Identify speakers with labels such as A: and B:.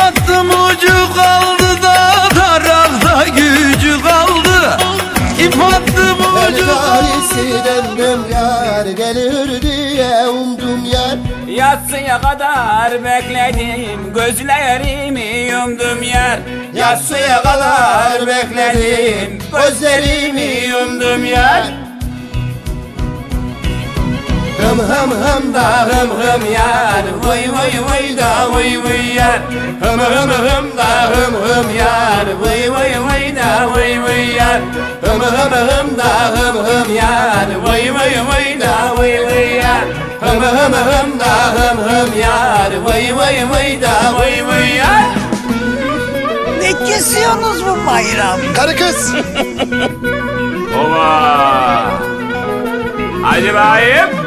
A: Battım ucu kaldı da tarakta gücü kaldı. İp attım ucu
B: kaldı yar gelir diye umdum yar.
C: Yatsıya kadar bekledim gözlerimi yumdum yar. Yatsıya kadar bekledim gözlerimi yumdum yar. Hım hım hım da hım hım yar. Vıy vıy vıy da vıy vıy yar. Hım hım hım da hım hım yar. Vıy vıy vıy da vıy vıy yar. Hım hım hım da hım hım yar. Vıy vıy vıy da vıy vıy yar. Hım hım hım da hım hım yar. Vıy vıy vıy da vıy vıy yar.
D: Ne kesiyorsunuz bu bayram?
B: Karı kız.
C: Ova Hadi bakayım